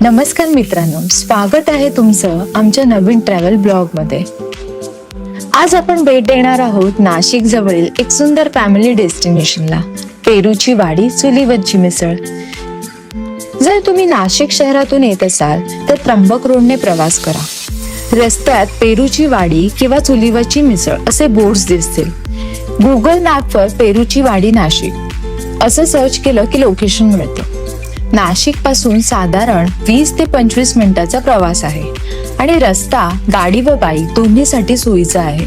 नमस्कार मित्रांनो स्वागत आहे तुमचं आमच्या नवीन ट्रॅव्हल ब्लॉगमध्ये. आज आपण भेट देणार आहोत नाशिक जवळील एक सुंदर फॅमिली डेस्टिनेशनला पेरूची वाडी चुलीवरची मिसळ. जर तुम्ही नाशिक शहरातून येत असाल तर त्र्यंबक रोडने प्रवास करा. रस्त्यात पेरूची वाडी किंवा चुलीवरची मिसळ असे बोर्ड्स दिसतील. गुगल मॅपवर पेरूची वाडी नाशिक. असं सर्च केलं की लोकेशन मिळतं. नाशिकपासून साधारण वीस ते पंचवीस मिनिटाचा प्रवास आहे. आणि रस्ता गाडी व बाईक दोन्हीसाठी सोयीचा आहे.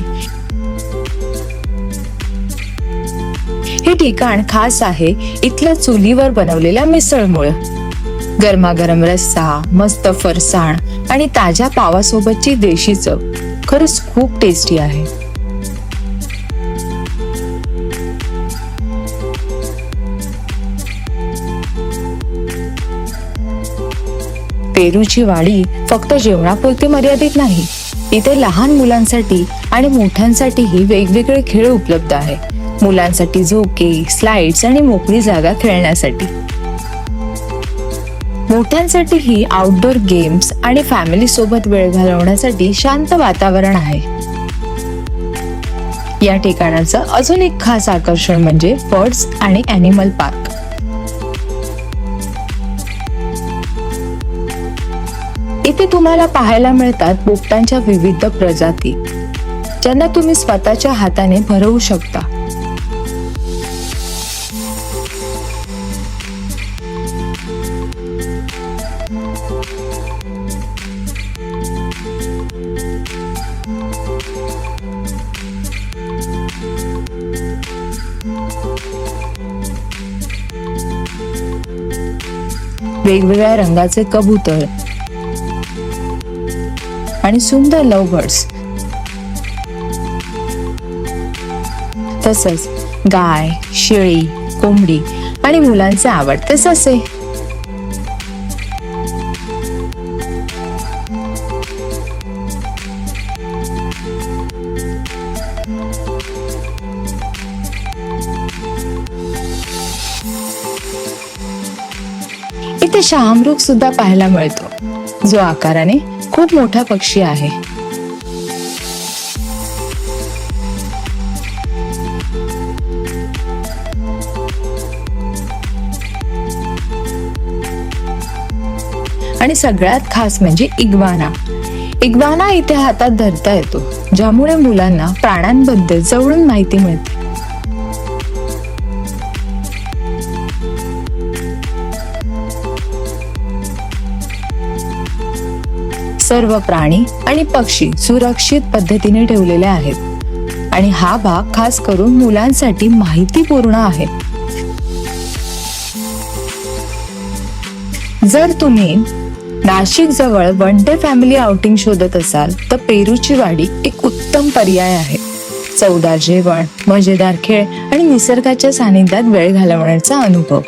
हे ठिकाण खास आहे इथल्या चुलीवर बनवलेल्या मिसळमुळे. गरमागरम रस्सा मस्त फरसाण आणि ताज्या पावासोबतची देशी चव खरंच खूप टेस्टी आहे. पेरूची वाढी फक्त जेवणापुरती मर्यादित नाही इथे लहान मुलांसाठी आणि मोठ्यांसाठीही वेगवेगळे खेळ उपलब्ध आहे. मुलांसाठी झोके स्लाइड्स आणि मोकळी जागा खेळण्यासाठी. मोठ्यांसाठीही आउटडोर गेम्स आणि फॅमिली सोबत वेळ घालवण्यासाठी शांत वातावरण आहे. या ठिकाणाचं अजून एक खास आकर्षण म्हणजे बर्ड्स आणि अॅनिमल पार्क इथे तुम्हाला पाहायला मिळतात पोपटांच्या विविध प्रजाती ज्यांना तुम्ही स्वतःच्या हाताने भरवू शकता. वेगवेगळ्या रंगाचे कबूतर आणि सुंदर लव बर्ड्स तसंच गाय शेळी कोंबडी आणि मुलांचे आवडते ससे इथे शहामृग सुद्धा पाहायला मिळतो. जो आकाराने खूप मोठा पक्षी आहे. आणि सगळ्यात खास म्हणजे इग्वाना. इग्वाना इथे हातात धरता येतो ज्यामुळे मुलांना प्राण्यांबद्दल जवळून माहिती मिळते. सर्व प्राणी आणि पक्षी सुरक्षित पद्धतीने ठेवलेले आहेत. आणि हा भाग खास करून मुलांसाठी माहितीपूर्ण आहे. जर तुम्ही नाशिक जवळ वन डे फॅमिली आउटिंग शोधत असाल तर पेरूची वाडी एक उत्तम पर्याय आहे. चवदार जेवण मजेदार खेळ आणि निसर्गाच्या सानिध्यात वेळ घालवण्याचा अनुभव.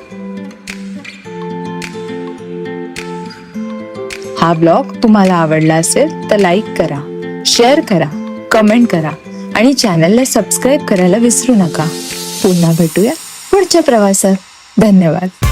हा ब्लॉग तुम्हाला आवडला असेल तर लाईक करा शेअर करा कमेंट करा आणि चॅनलला सबस्क्राईब करायला विसरू नका. पुन्हा भेटूया पुढच्या प्रवासात. धन्यवाद.